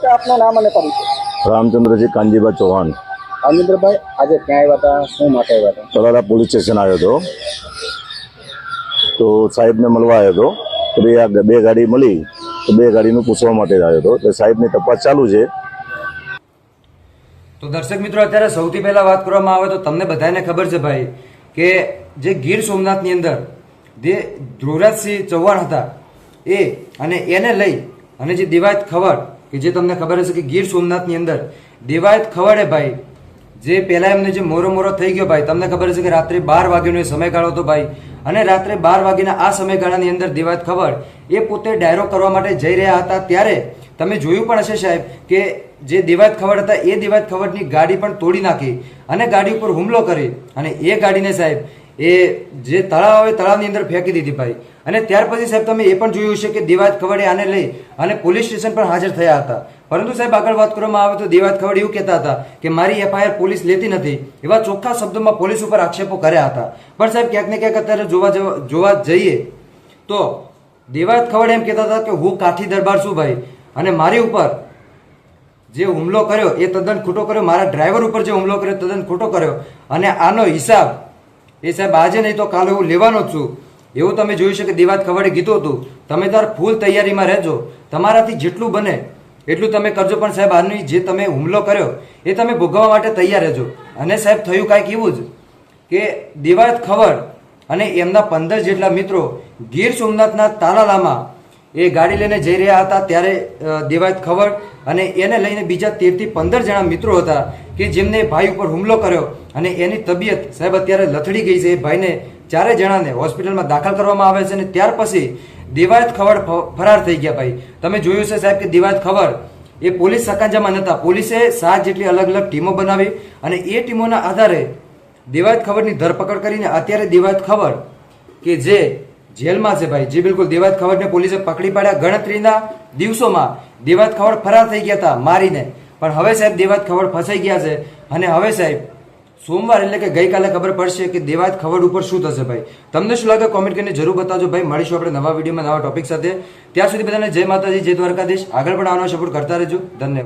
કે આપનું નામ અને પરિચય રામચંદ્રજી કાનજીભાઈ ચૌહાણ. રાજેન્દ્રભાઈ આજે ક્યાં આવ્યા હતા? શું માટે આવ્યા હતા? તળારા પોલીસ સ્ટેશન આવ્યો હતો. તો સાહેબને મળવા આવ્યો હતો. તો બે આ બે ગાડી મળી તો બે ગાડીનું પૂછવા માટે આવ્યો હતો. તો સાહેબની તપાસ ચાલુ છે. તો દર્શક મિત્રો અત્યારે સૌથી પહેલાં વાત કરવામાં આવે તો તમને બધાને ખબર છે ભાઈ કે જે ગીર સોમનાથની અંદર જે ધ્રુવરાજસિંહ ચૌહાણ હતા એ અને એને લઈ અને જે દિવાયત ખવડ કે જે તમને ખબર હશે કે ગીર સોમનાથની અંદર દેવાયત ખવડે ભાઈ, જે પહેલાં એમને જે મોરો મોરો થઈ ગયો ભાઈ, તમને ખબર છે કે રાત્રે બાર વાગ્યાનો એ સમયગાળો હતો ભાઈ. અને રાત્રે બાર વાગ્યાના આ સમયગાળાની અંદર દિવાયત ખવડ એ પોતે ડાયરો કરવા માટે જઈ રહ્યા હતા. ત્યારે તમે જોયું પણ હશે સાહેબ કે જે દિવાયત ખવડ હતા, એ દિવાયત ખવડની ગાડી પણ તોડી નાખી અને ગાડી ઉપર હુમલો કરી. અને એ ગાડીને સાહેબ એ જે તળાવ આવે તળાવની અંદર ફેંકી દીધી ભાઈ. અને ત્યાર પછી સાહેબ તમે એ પણ જોયું હશે કે દિવાયત ખવડે આને લઈ અને પોલીસ સ્ટેશન પર હાજર થયા હતા. પરંતુ સાહેબ આગળ વાત કરવામાં આવે તો દિવાયત ખવડ એવું કહેતા હતા કે મારી એફઆઈઆર પોલીસ લેતી નથી. એવા ચોખ્ખા શબ્દોમાં પોલીસ ઉપર આક્ષેપો કર્યા હતા. પણ સાહેબ ક્યાંક ને ક્યાંક અત્યારે જોવા જવા- જઈએ તો દેવાયત ખવડ એમ કહેતા હતા કે હું કાઠી દરબાર છું ભાઈ. અને મારી ઉપર જે હુમલો કર્યો, એ તદ્દન ખોટો કર્યો. મારા ડ્રાઈવર ઉપર જે હુમલો કર્યો તદ્દન ખોટો કર્યો. અને આનો હિસાબ એ સાહેબ, આજે નહીં તો કાલે હું લેવાનો જ છું. એવું તમે જોઈ શકે દિવાત ખવડે કીધું હતું. તમે તાર ફૂલ તૈયારીમાં રહેજો. તમારાથી જેટલું બને એટલું તમે કરજો. પણ સાહેબ, આની જે તમે હુમલો કર્યો, એ તમે ભોગવવા માટે તૈયાર રહેજો. અને સાહેબ, થયું કાંઈક એવું જ કે દિવાત ખવડ અને એમના પંદર જેટલા મિત્રો ગીર સોમનાથના તાલાલામાં એ ગાડી લઈને જઈ રહ્યા હતા ત્યારે દેવાયત ખબર અને એને લઈને બીજા તેરથી પંદર જણા મિત્રો હતા કે જેમને ભાઈ ઉપર હુમલો કર્યો અને એની તબિયત સાહેબ અત્યારે લથડી ગઈ છે. એ ભાઈને ચારે જણાને હોસ્પિટલમાં દાખલ કરવામાં આવે છે અને ત્યાર પછી દેવાયત ખબર ફરાર થઈ ગયા ભાઈ. તમે જોયું છે સાહેબ કે દેવાયત ખબર એ પોલીસ સકાંજામાં નહોતા. પોલીસે સાત જેટલી અલગ અલગ ટીમો બનાવી અને એ ટીમોના આધારે દેવાયત ખબરની ધરપકડ કરીને અત્યારે દેવાયત ખબર કે જે જેલમાં છે ભાઈ. જે બિલકુલ, દેવાત ખવડને પોલીસે પકડી પાડ્યા. ગણતરીના દિવસોમાં દેવાત ખવડ ફરાર થઈ ગયા હતા, મારીને. પણ હવે સાહેબ દેવાત ખવડ ફસાઈ ગયા છે. અને હવે સાહેબ, સોમવાર એટલે કે ગઈકાલે ખબર પડશે કે દેવાત ખબર ઉપર શું થશે ભાઈ. તમને શું લાગે? કોમેન્ટ કરીને જરૂર બતાવજો ભાઈ. મળીશું આપણે નવા વિડીયોમાં નવા ટોપિક સાથે. ત્યાં સુધી બધાને જય માતાજી, જય દ્વારકાધીશ. આગળ પણ આવવાનો સપોર્ટ કરતા રહેજો. ધન્યવાદ.